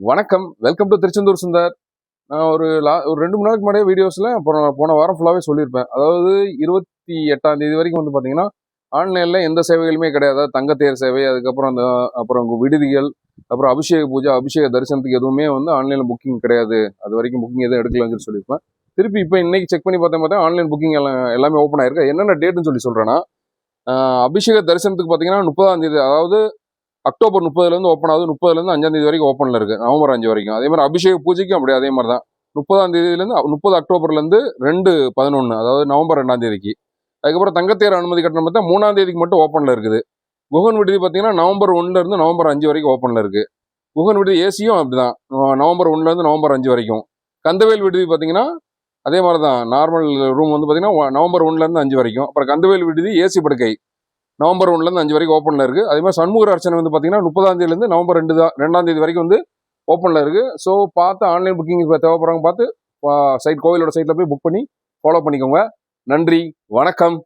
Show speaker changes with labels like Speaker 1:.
Speaker 1: வணக்கம். Welcome to Tiruchendur Sundar. நான் ஒரு லா ஒரு ரெண்டு மூணு நாளுக்கு முன்னாடியே வீடியோஸில் அப்புறம் போன வாரம் ஃபுல்லாகவே சொல்லியிருப்பேன். அதாவது இருபத்தி எட்டாம் தேதி வரைக்கும் வந்து பார்த்தீங்கன்னா ஆன்லைனில் எந்த சேவைகளுமே கிடையாது. அதாவது தங்கத்தேர் சேவை அதுக்கப்புறம் அந்த அப்புறம் விடுதிகள் அப்புறம் அபிஷேக பூஜை அபிஷேக தரிசனத்துக்கு எதுவுமே வந்து ஆன்லைனில் புக்கிங் கிடையாது. அது வரைக்கும் புக்கிங் எதுவும் எடுக்கலாம்னு சொல்லி சொல்லியிருப்பேன். திருப்பி இப்போ இன்றைக்கி செக் பண்ணி பார்த்தேன் பார்த்தா ஆன்லைன் புக்கிங் எல்லாம் எல்லாமே ஓப்பன் ஆயிருக்கு. என்னென்ன டேட்னு சொல்லி சொல்கிறேன்னா அபிஷேக தரிசனத்துக்கு பார்த்தீங்கன்னா முப்பதாம் தேதி அதாவது அக்டோபர் முப்பதுலேருந்து ஓப்பன் ஆகுது. முப்பதுலேருந்து அஞ்சாம் தேதி வரைக்கும் ஓப்பனில் இருக்குது நவம்பர் அஞ்சு வரைக்கும். அதே மாதிரி அபிஷேக பூஜைக்கும் அப்படி அதே மாதிரி தான். முப்பதாம் தேதியிலேருந்து முப்பது அக்டோபர்லேருந்து ரெண்டு பதினொன்று அதாவது நவம்பர் ரெண்டாம் தேதிக்கு. அதுக்கப்புறம் தங்கத்தேர் அனுமதி கட்டணம் பார்த்தா மூணாம் தேதிக்கு மட்டும் ஓப்பனில் இருக்குது. குகன் விடுதி பார்த்தீங்கன்னா நவம்பர் ஒன்றுலேருந்து நவம்பர் அஞ்சு வரைக்கும் ஓப்பனில் இருக்குது குகன் விடுதி ஏசியும் அப்படிதான். தான் நவம்பர் ஒன்றுலேருந்து நவம்பர் அஞ்சு வரைக்கும். கந்தவேல் விடுதி பார்த்தீங்கன்னா அதே மாதிரி தான். நார்மல் ரூம் வந்து பார்த்தீங்கன்னா நவம்பர் ஒன்றுலேருந்து அஞ்சு வரைக்கும். அப்புறம் கந்தவேல் விடுதி ஏசி படுக்கை. நவம்பர் ஒன்றுலேருந்து அஞ்சு வரைக்கும் ஓப்பனில் இருக்குது அதே மாதிரி சண்முகர் அர்ச்சனை வந்து பார்த்தீங்கன்னா முப்பதாம் தேதியிலேருந்து நவம்பர் ரெண்டு தான் ரெண்டாம் தேதி வரைக்கும் வந்து ஓப்பனில் இருக்குது ஸோ பார்த்து ஆன்லைன் புக்கிங் இப்போ தேவைப்படுறவங்க பார்த்து சைட் கோவிலோட சைட்டில் போய் புக் பண்ணி ஃபாலோ பண்ணிக்கோங்க. நன்றி வணக்கம்.